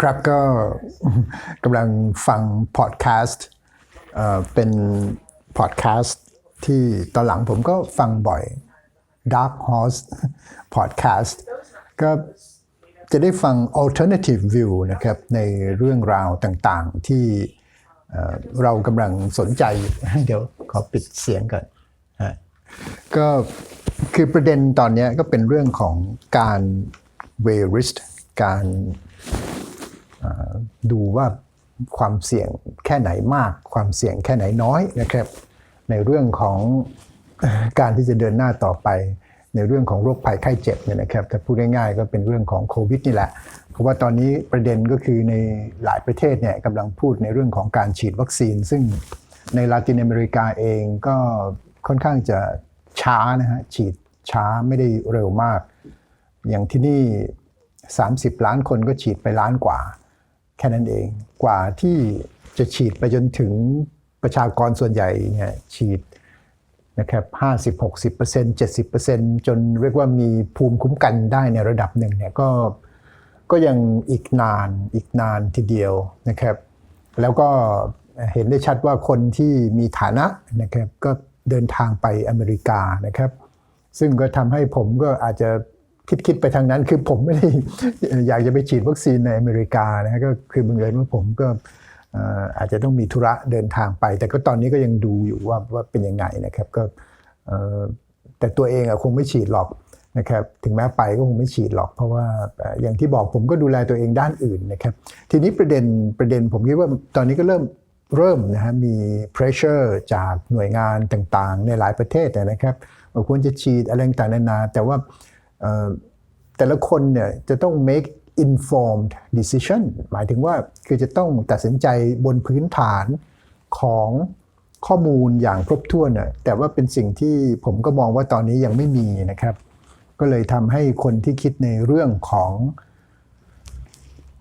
ครับก็กำลังฟังพอดแคสต์เป็นพอดแคสต์ที่ตอนหลังผมก็ฟังบ่อย Dark Horse Podcast ก็จะได้ฟัง alternative view นะครับในเรื่องราวต่างๆ ที่เรากำลังสนใจ เดี๋ยวขอปิดเสียงก่อนก็คือประเด็นตอนนี้ก็เป็นเรื่องของการ w a r i s t การ ดูว่าความเสี่ยงแค่ไหนมาก ความเสี่ยงแค่ไหนน้อยนะครับ ในเรื่องของการที่จะเดินหน้าต่อไป ในเรื่องของโรคภัยไข้เจ็บเนี่ยนะครับถ้าพูดง่ายๆก็เป็นเรื่องของโควิดนี่แหละเพราะว่าตอนนี้ประเด็นก็คือในหลายประเทศเนี่ยกำลังพูดในเรื่องของการฉีดวัคซีน ซึ่งในลาตินอเมริกาเองก็ค่อนข้างจะช้านะฮะฉีดช้าไม่ได้เร็วมาก อย่างที่นี่ 30 ล้านคนก็ฉีดไปล้านกว่า แค่นั้นเองกว่าที่จะฉีดไปจนถึงประชากรส่วนใหญ่เนี่ยฉีดนะครับ50 60 70จนเรียกว่ามีภูมิคุ้มกันได้ในระดับหนึ่งเนี่ยก็ก็ยังอีกนานอีกนานทีเดียวนะครับ แล้วก็เห็นได้ชัดว่าคนที่มีฐานะนะครับก็เดินทางไปอเมริกานะครับ ซึ่งก็ทำให้ผมก็อาจจะ คิดคิดไปทางนั้นคือผมไม่ได้อยากจะไปฉีดวัคซีนในอเมริกานะฮะก็คือบังเอิญว่าผมก็อาจจะต้องมีธุระเดินทางไป แต่ก็ตอนนี้ก็ยังดูอยู่ว่าว่าเป็นยังไงนะครับก็แต่ตัวเองอะคงไม่ฉีดหรอกนะครับถึงแม้ไปก็คงไม่ฉีดหรอก เพราะว่าอย่างที่บอกผมก็ดูแลตัวเองด้านอื่นนะครับทีนี้ประเด็นประเด็นผมคิดว่าตอนนี้ก็เริ่มเริ่มนะฮะมี pressure จากหน่วยงานต่างๆ ในหลายประเทศนะครับว่าควรจะฉีดอะไรต่างๆนานาแต่ว่า แต่ละคนเนี่ยจะต้อง make informed decision หมายถึงว่าคือจะต้องตัดสินใจบนพื้นฐานของข้อมูลอย่างครบถ้วนน่ะแต่ว่าเป็นสิ่งที่ผมก็มองว่าตอนนี้ยังไม่มีนะครับ ก็เลยทำให้คนที่คิดในเรื่องของ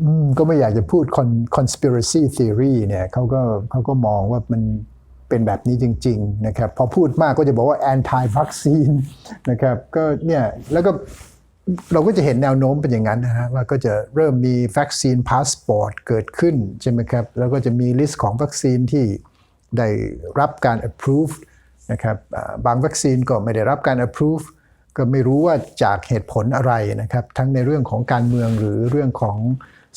อก็ไม่อยากจะพูด conspiracy theory เนี่ยเขาก็เขาก็มองว่ามัน เป็นแบบนี้จริงๆนะครับพอพูดมากก็จะบอกว่า anti vaccine นนะครับก็เนี่ยแล้วก็เราก็จะเห็นแนวโน้มเป็นอย่างนั้นนะฮะว่าก็จะเริ่มมีวัคซีนพาสปอร์ตเกิดขึ้นใช่ไหมครับแล้วก็จะมีลิสต์ของวัคซีนที่ได้รับการ approve นะครับบางวัคซีนก็ไม่ได้รับการ approve ก็ไม่รู้ว่าจากเหตุผลอะไรนะครับทั้งในเรื่องของการเมืองหรือเรื่องของ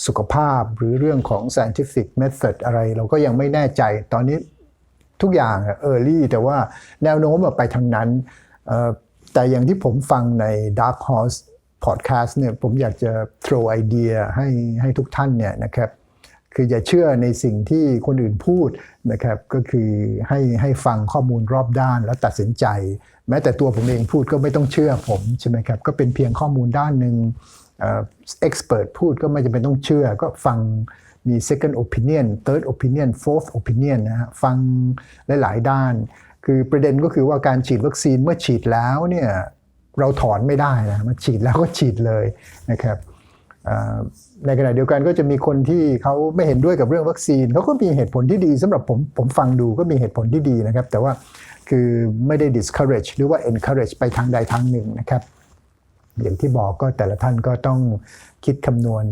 สุขภาพ หรือเรื่องของ scientific method อะไร เราก็ยังไม่แน่ใจตอนนี้ ทุกอย่างเออร์ลี่แต่ว่าแนวโน้มอะไปทางนั้นแต่อย่างที่ผมฟังใน Dark Horse Podcast เนี่ยผมอยากจะ throw idea ให้ให้ทุกท่านเนี่ยนะครับคืออย่าเชื่อในสิ่งที่คนอื่นพูดนะครับก็คือให้ให้ฟังข้อมูลรอบด้านแล้วตัดสินใจ แม้แต่ตัวผมเองพูดก็ไม่ต้องเชื่อผมใช่ไหมครับก็เป็นเพียงข้อมูลด้านหนึ่งเอ่อ expert พูดก็ไม่จำเป็นต้องเชื่อก็ฟัง มี second opinion third opinion fourth opinion นะฮะฟังหลาย ๆ ด้าน คือประเด็นก็คือว่าการฉีดวัคซีนเมื่อฉีดแล้วเนี่ยเราถอนไม่ได้นะมันฉีดแล้วก็ฉีดเลยนะครับในขณะเดียวกันก็จะมีคนที่เขาไม่เห็นด้วยกับเรื่องวัคซีนเขาก็มีเหตุผลที่ดีสำหรับผมผมฟังดูก็มีเหตุผลที่ดีนะครับ แต่ว่าคือไม่ได้ discourage หรือว่า encourage ไปทางใดทางหนึ่งนะครับ อย่างที่บอกก็แต่ละท่านก็ต้องคิดคำนวณ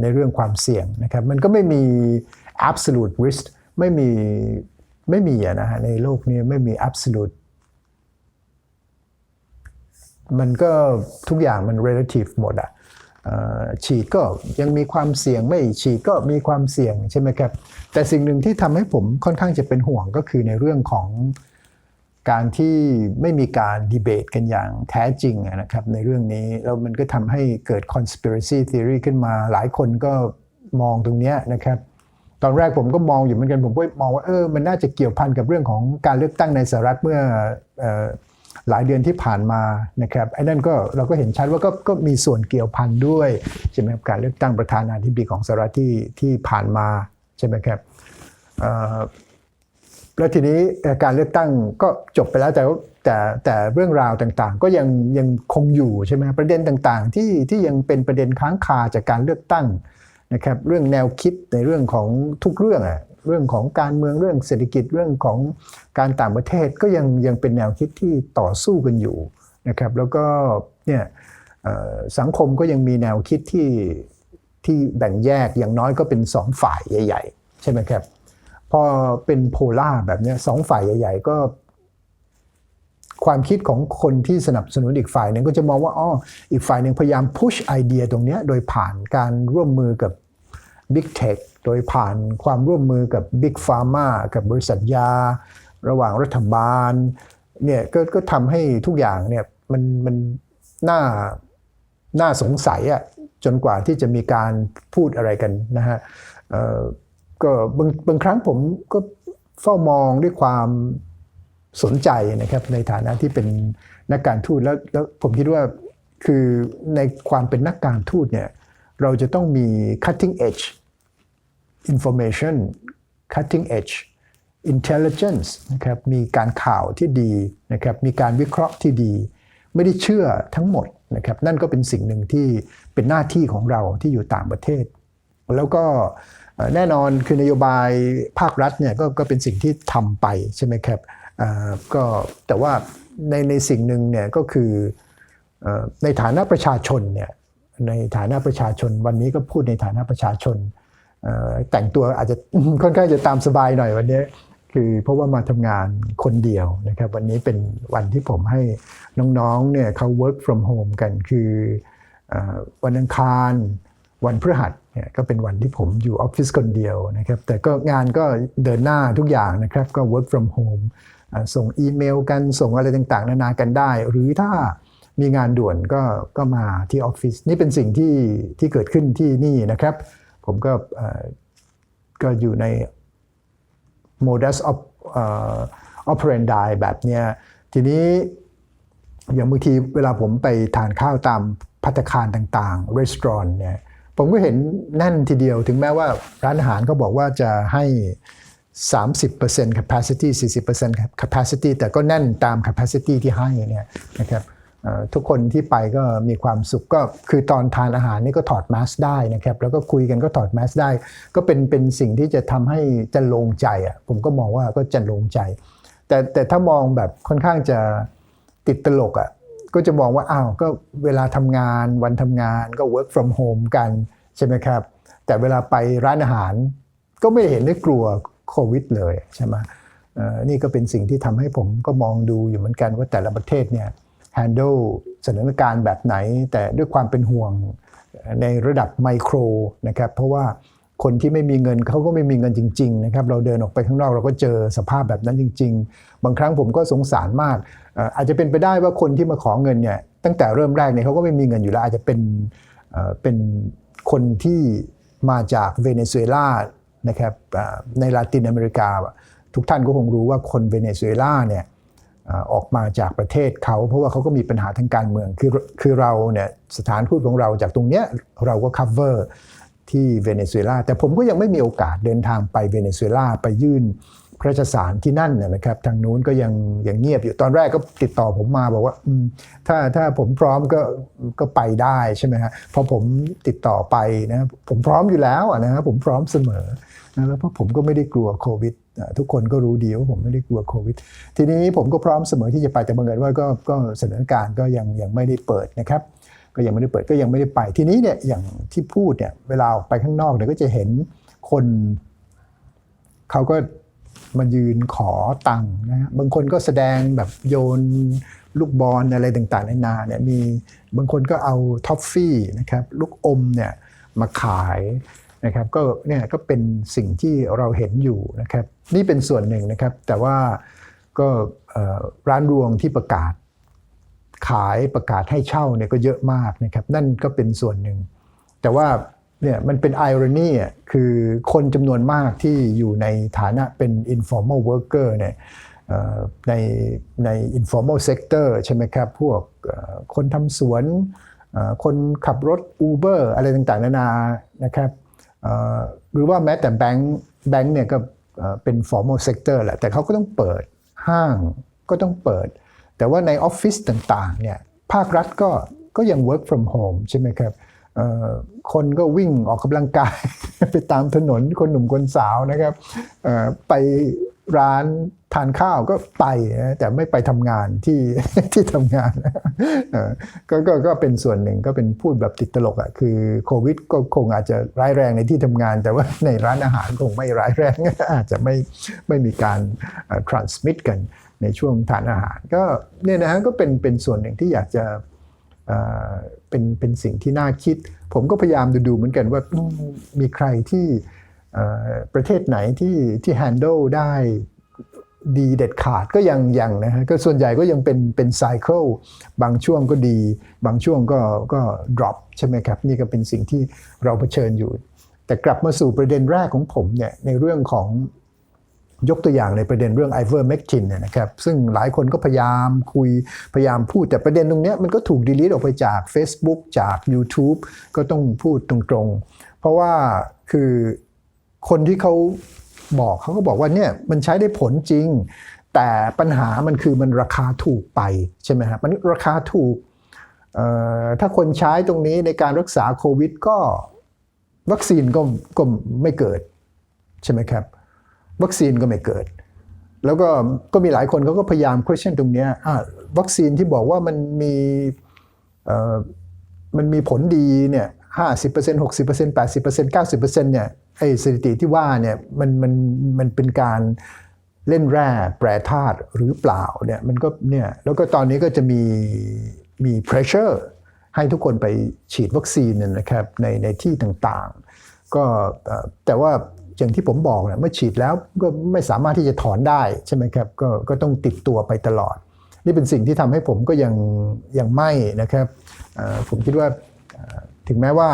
ในเรื่องความเสี่ยงนะครับ มันก็ไม่มี absolute risk ไม่มีไม่มีนะฮะในโลกนี้ไม่มี absolute มันก็ทุกอย่างมัน relative หมดอะเอ่อฉีดก็ยังมีความเสี่ยงไม่ฉีดก็มีความเสี่ยงใช่ไหมครับ แต่สิ่งหนึ่งที่ทำให้ผมค่อนข้างจะเป็นห่วงก็คือในเรื่องของ การที่ไม่มีการดีเบตกันอย่างแท้จริงนะครับในเรื่องนี้ แล้วมันก็ทำให้เกิด conspiracy theory ขึ้นมาหลายคนก็มองตรงนี้นะครับ ตอนแรกผมก็มองอยู่เหมือนกัน ผมก็มองว่าเออมันน่าจะเกี่ยวพันกับเรื่องของการเลือกตั้งในสหรัฐเมื่อออหลายเดือนที่ผ่านมานะครับไอ้นั่นก็เราก็เห็นชัดว่าก็ก็มีส่วนเกี่ยวพันด้วยใช่ไหมครับการเลือกตั้งประธานาธิบดีของสหรัฐที่ที่ผ่านมาใช่ไหมครับ แล้วทีนี้การเลือกตั้งก็จบไปแล้วแต่แต่แต่เรื่องราวต่างๆ ก็ยังยังคงอยู่ใช่ไหมประเด็นต่างๆ ที่ที่ยังเป็นประเด็นค้างคาจากการเลือกตั้งนะครับเรื่องแนวคิดในเรื่องของทุกเรื่องอะเรื่องของการเมืองเรื่องเศรษฐกิจเรื่องของการต่างประเทศก็ยังยังเป็นแนวคิดที่ต่อสู้กันอยู่นะครับแล้วก็เนี่ยสังคมก็ยังมีแนวคิดที่ที่แบ่งแยกอย่างน้อยก็เป็นสองฝ่ายใหญ่ ๆ ใช่ไหมครับ พอเป็นโพล่าแบบนี้สองฝ่ายใหญ่ ๆ ก็ ความคิดของคนที่สนับสนุนอีกฝ่ายหนึ่งก็จะมองว่าอ๋ออีกฝ่ายหนึ่งพยายามพุชไอเดียตรงนี้โดยผ่านการร่วมมือกับ Big Tech โดยผ่านความร่วมมือกับ Big Pharma กับบริษัทยา ระหว่างรัฐบาลเนี่ยก็ก็ทำให้ทุกอย่างเนี่ยมันมันน่าน่าสงสัยอะจนกว่าที่จะมีการพูดอะไรกันนะฮะ ก็บางบางครั้งผมก็เฝ้ามองด้วยความสนใจนะครับในฐานะที่เป็นนักการทูตแล้วแล้วผมคิดว่าคือในความเป็นนักการทูตเนี่ยเราจะต้องมี cutting edge information cutting edge intelligence นะครับมีการข่าวที่ดีนะครับมีการวิเคราะห์ที่ดี ไม่ได้เชื่อทั้งหมดนะครับนั่นก็เป็นสิ่งหนึ่งที่เป็นหน้าที่ของเราที่อยู่ต่างประเทศ แล้วก็ แน่นอนคือนโยบายภาครัฐเนี่ยก็ก็เป็นสิ่งที่ทำไปใช่ไหมครับก็แต่ว่าในในสิ่งหนึ่งเนี่ยก็คืออในฐานะประชาชนเนี่ยในฐานะประชาชนวันนี้ก็พูดในฐานะประชาชน แต่งตัวอาจจะค่อนข้างจะตามสบายหน่อยวันนี้ คือเพราะว่ามาทำงานคนเดียวนะครับวันนี้เป็นวันที่ผมให้น้องๆเนี่ยเขา work from home กันคืออวันอังคาร วันพฤหัส เนี่ยก็เป็นวันที่ผมอยู่ออฟฟิศคนเดียวนะครับ แต่ก็งานก็เดินหน้าทุกอย่างนะครับ ก็ work from home ส่งอีเมลกันส่งอะไรต่างๆ นานากันได้ หรือถ้ามีงานด่วนก็ก็มาที่ออฟฟิศนี่เป็นสิ่งที่ที่เกิดขึ้นที่นี่นะครับ ผมก็ก็อยู่ใน modus of operandi แบบเนี้ยทีนี้อย่างบางทีเวลาผมไปทานข้าวตามพัตคารต่างๆรีสอร์ทเนี่ย ผมก็เห็นแน่นทีเดียวถึงแม้ว่าร้านอาหารเขาบอกว่าจะให้ 30% capacity 40% capacity แต่ก็แน่นตาม capacity ที่ให้เนี่ยนะครับทุกคนที่ไปก็มีความสุขก็คือตอนทานอาหารนี่ก็ถอดแมสได้นะครับแล้วก็คุยกันก็ถอดแมสได้ ก็เป็นเป็นสิ่งที่จะทำให้จะลงใจอะผมก็มองว่าก็จะลงใจ แต่แต่ถ้ามองแบบค่อนข้างจะติดตลกอะ ก็จะมองว่าอ้าวก็เวลาทำงานวันทำงานก็ work from home กันใช่ไหมครับ แต่เวลาไปร้านอาหาร ก็ไม่เห็นได้กลัวโควิดเลยใช่ไหมนี่ก็เป็นสิ่งที่ทำให้ผมก็มองดูอยู่เหมือนกันว่าแต่ละประเทศเนี่ย handle สถานการณ์แบบไหน แต่ด้วยความเป็นห่วงในระดับไมโครนะครับ เพราะว่า คนที่ไม่มีเงินเขาก็ไม่มีเงินจริงๆนะครับเราเดินออกไปข้างนอกเราก็เจอสภาพแบบนั้นจริง ๆ บางครั้งผมก็สงสารมากอาจจะเป็นไปได้ว่าคนที่มาขอเงินเนี่ยตั้งแต่เริ่มแรกเนี่ยเขาก็ไม่มีเงินอยู่แล้วอาจจะเป็นเป็นคนที่มาจากเวเนซุเอลานะครับในลาตินอเมริกา ทุกท่านก็คงรู้ว่าคนเวเนซุเอลาเนี่ยออออกมาจากประเทศเขาเพราะว่าเขาก็มีปัญหาทางการเมืองคือคือเราเนี่ยสถานทูตของเราจากตรงเนี้ยเราก็ cover ที่เวเนซุเอลาแต่ผมก็ยังไม่มีโอกาสเดินทางไปเวเนซุเอลาไปยื่นพระราชสารที่นั่นนะครับ ทางนู้นก็ยังยังเงียบอยู่ตอนแรกก็ติดต่อผมมาบอกว่าถ้าถ้าผมพร้อมก็ก็ไปได้ใช่ไหมฮะพอผมติดต่อไปนะผมพร้อมอยู่แล้วอะนะครับผมพร้อมเสมอนะแล้วเพราะผมก็ไม่ได้กลัวโควิดทุกคนก็รู้ดีว่าผมไม่ได้กลัวโควิด ทีนี้ผมก็พร้อมเสมอที่จะไปแต่บังเอิญว่าก็ก็สถานการณ์ก็ยังยังไม่ได้เปิดนะครับ ก็ยังไม่ได้เปิดก็ยังไม่ได้ไป ทีนี้เนี่ยอย่างที่พูดเนี่ยเวลาออกไปข้างนอกเนี่ยก็จะเห็นคนเขาก็มายืนขอตังค์นะฮะบางคนก็แสดงแบบโยนลูกบอลอะไรต่างๆนานาเนี่ยมีบางคนก็เอาท็อฟฟี่นะครับลูกอมเนี่ยมาขายนะครับก็เนี่ยก็เป็นสิ่งที่เราเห็นอยู่นะครับ นี่เป็นส่วนหนึ่งนะครับ แต่ว่าก็ร้านรวงที่ประกาศ ขายประกาศให้เช่าเนี่ยก็เยอะมากนะครับนั่นก็เป็นส่วนหนึ่ง แต่ว่าเนี่ยมันเป็นไอรอนีอะคือคนจำนวนมากที่อยู่ในฐานะเป็น informal worker เนี่ยเอ่อในใน informal sector ใช่ไหมครับ พวกคนทำสวน คนขับรถ Uber อะไรต่างๆ นานานะครับหรือว่าแม้แต่แบงค์แบงค์เนี่ยก็เอ่อเป็น formal sector แหละแต่เขาก็ต้องเปิดห้างก็ต้องเปิด แต่ว่าในออฟฟิศต่างๆเนี่ยภาครัฐก็ก็ยัง work from home ใช่ไหมครับคนก็วิ่งออกกำลังกาย ไปตามถนนคนหนุ่มคนสาวนะครับไปร้าน ทานข้าวก็ไปนะแต่ไม่ไปทำงานที่ที่ทำงานก็ก็ก็เป็นส่วนหนึ่งก็เป็นพูดแบบติดตลกอะ่ะคือโควิดก็คงอาจจะร้ายแรงในที่ทำงาน แต่ว่าในร้านอาหารคงไม่ร้ายแรง อาจจะไม่ไม่มีการเอ่อ transmit กันในช่วงทานอาหาร ก็เนี่ยนะฮะก็เป็นเป็นส่วนหนึ่งที่อยากจะเป็นเป็นสิ่งที่น่าคิด ผมก็พยายามดูดูๆเหมือนกันว่ามีใครที่ประเทศไหนที่ที่ handle ได้ ดีเด็ดขาดก็ยังยังนะฮะก็ส่วนใหญ่ก็ยังเป็นเป็นไซเคิลบางช่วงก็ดี บางช่วงก็ก็ drop ใช่ไหมครับ นี่ก็เป็นสิ่งที่เราเผชิญอยู่ แต่กลับมาสู่ประเด็นแรกของผมเนี่ยในเรื่องของยกตัวอย่างในประเด็นเรื่องไอเวอร์เมกทินเนี่ยนะครับซึ่งหลายคนก็พยายามคุยพยายามพูดแต่ประเด็นตรงเนี้ยมันก็ถูกดีลีทออกไปจาก Facebook จาก YouTube ก็ต้องพูดตรงๆ เพราะว่าคือคนที่เขา บอกเขาก็บอกว่าเนี่ยมันใช้ได้ผลจริง แต่ปัญหามันคือมันราคาถูกไปใช่ไหมครับมันราคาถูกถ้าคนใช้ตรงนี้ในการรักษาโควิดก็วัคซีนก็ก็ไม่เกิดใช่ไหมครับ วัคซีนก็ไม่เกิด แล้วก็ก็มีหลายคนเขาก็พยายาม question ตรงนี้วัคซีนที่บอกว่ามันมีมันมีผลดีเนี่ยห้าสิบเปอร์เซ็นต์หกสิบเปอร์เซ็นต์แปดสิบเปอร์เซ็นต์เก้าสิบเปอร์เซ็นต์เนี่ย ไอ้สถิติที่ว่าเนี่ยมันมันมันเป็นการเล่นแร่แปรธาตุหรือเปล่าเนี่ยมันก็เนี่ยแล้วก็ตอนนี้ก็จะมีมี pressure ให้ทุกคนไปฉีดวัคซีนเนยนะครับในในที่ต่างๆ ก็แต่ว่าอย่างที่ผมบอกเนี่ยเมื่อฉีดแล้วก็ไม่สามารถที่จะถอนได้ใช่ไหมครับก็ก็ต้องติดตัวไปตลอด นี่เป็นสิ่งที่ทำให้ผมก็ยังยังไม่นะครับผมคิดว่าถึงแม้ว่า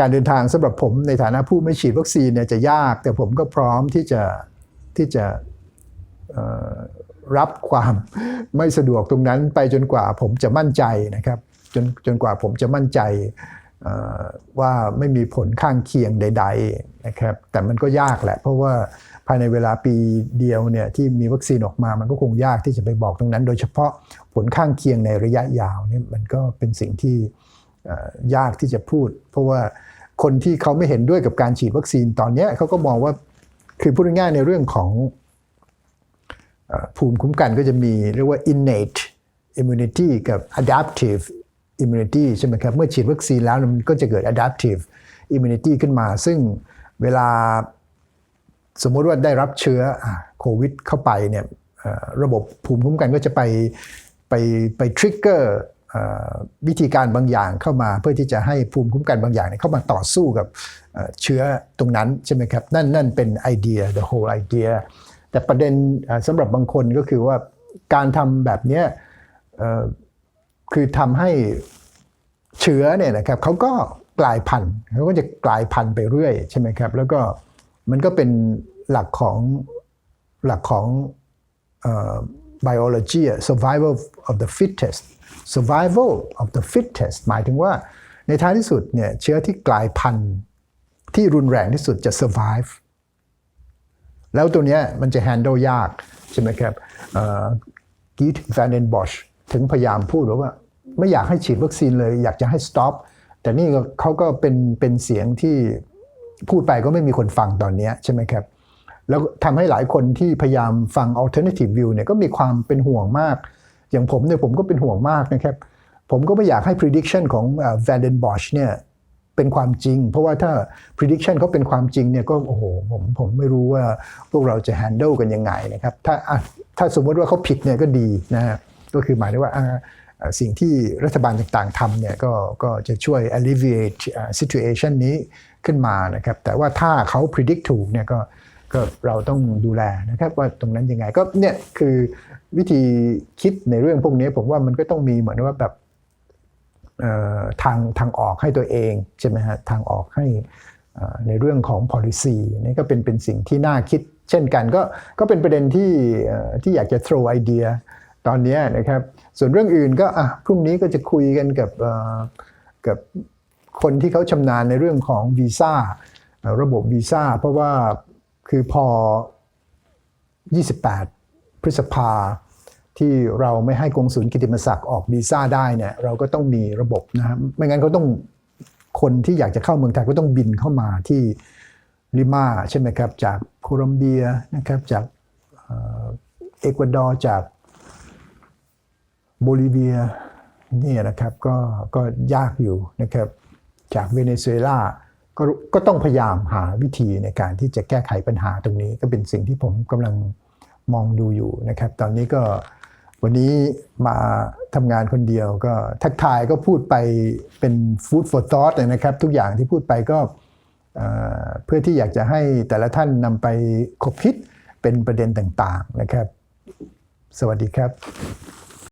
การเดินทางสำหรับผมในฐานะผู้ไม่ฉีดวัคซีนเนี่ยจะยาก แต่ผมก็พร้อมที่จะที่จะรับความไม่สะดวกตรงนั้นไปจนกว่าผมจะมั่นใจนะครับจนจนกว่าผมจะมั่นใจว่าไม่มีผลข้างเคียงใด ๆนะครับ แต่มันก็ยากแหละ เพราะว่าภายในเวลาปีเดียวเนี่ยที่มีวัคซีนออกมามันก็คงยากที่จะไปบอกตรงนั้น โดยเฉพาะผลข้างเคียงในระยะยาวเนี่ยมันก็เป็นสิ่งที่ ยากที่จะพูด เพราะว่าคนที่เขาไม่เห็นด้วยกับการฉีดวัคซีนตอนนี้เขาก็มองว่าคือพูดง่ายในเรื่องของภูมิคุ้มกันก็จะมีเรียกว่า innate immunity กับ adaptive immunity ใช่ไหมครับ เมื่อฉีดวัคซีนแล้วมันก็จะเกิด adaptive immunity ขึ้นมา ซึ่งเวลาสมมติว่าได้รับเชื้อโควิดเข้าไปเนี่ยระบบภูมิคุ้มกันก็จะไปไปไปทริกเกอร์ วิธีการบางอย่างเข้ามาเพื่อที่จะให้ภูมิคุ้มกันบางอย่างเนี่ยเข้ามาต่อสู้กับเชื้อตรงนั้นใช่ไหมครับ นั่นนั่นเป็นไอเดีย the whole idea แต่ประเด็นสำหรับบางคนก็คือว่าการทำแบบนี้คือทำให้เชื้อเนี่ยนะครับเขาก็กลายพันธุ์เขาก็จะกลายพันธุ์ไปเรื่อยใช่ไหมครับ แล้วก็มันก็เป็นหลักของหลักของ biology อะ survival of the fittest survival of the fittest หมายถึงว่าในท้ายที่สุดเนี่ยเชื้อที่กลายพันธุ์ที่รุนแรงที่สุดจะ survive แล้วตัวเนี้ยมันจะ handle ยากใช่ไหมครับกีทแฟนเดนบอชถึงพยายามพูดว่า ไม่อยากให้ฉีดวัคซีนเลย อยากจะให้ stop แต่นี่เขาก็เป็นเป็นเสียงที่พูดไปก็ไม่มีคนฟังตอนเนี้ยใช่ไหมครับ แล้วทำให้หลายคนที่พยายามฟัง alternative view เนี่ยก็มีความเป็นห่วงมาก อย่างผมเนี่ยผมก็เป็นห่วงมากนะครับ ผมก็ไม่อยากให้ prediction ของแวนเดนบอชเนี่ยเป็นความจริง เพราะว่าถ้า prediction เขาเป็นความจริงเนี่ยก็โอ้โหผมผมไม่รู้ว่าพวกเราจะ handle กันยังไงนะครับถ้าถ้าสมมติว่าเขาผิดเนี่ยก็ดีนะฮะก็คือหมายถึงว่าสิ่งที่รัฐบาลต่างๆทำเนี่ยก็ก็จะช่วย alleviate situation นี้ขึ้นมานะครับแต่ว่าถ้าเขา predict ถูกเนี่ยก็ ก็เราต้องดูแลนะครับว่าตรงนั้นยังไงก็เนี่ยคือวิธีคิดในเรื่องพวกนี้ผมว่ามันก็ต้องมีเหมือนว่าแบบทางทางออกให้ตัวเองใช่ไหมฮะทางออกให้ในเรื่องของ policy นี่ก็เป็นเป็นสิ่งที่น่าคิด เช่นกันก็ก็เป็นประเด็นที่ที่อยากจะ throw idea ตอนนี้นะครับ ส่วนเรื่องอื่นก็อะพรุ่งนี้ก็จะคุยกันกับกับคนที่เขาชำนาญในเรื่องของวีซ่าระบบวีซ่าเพราะว่า คือพอ 28 พฤษภาที่เราไม่ให้กงสุลกิติมศักดิ์ออกวีซ่าได้เนี่ยเราก็ต้องมีระบบนะครับไม่งั้นเขาต้องคนที่อยากจะเข้าเมืองไทยก็ต้องบินเข้ามาที่ลิมาใช่ไหมครับ จากโคลอมเบียนะครับจากเอ่อเอกวาดอร์จากโบลิเวียเนี่ยนะครับก็ก็ยากอยู่นะครับจากเวเนซุเอลา ก็ก็ต้องพยายามหาวิธีในการที่จะแก้ไขปัญหาตรงนี้ก็เป็นสิ่งที่ผมกำลังมองดูอยู่นะครับ ตอนนี้ก็วันนี้มาทำงานคนเดียวก็ทักทายก็พูดไปเป็น food for thought เลยนะครับ ทุกอย่างที่พูดไปก็เอ่อเพื่อที่อยากจะให้แต่ละท่านนำไปคบคิดเป็นประเด็นต่างๆนะครับ สวัสดีครับ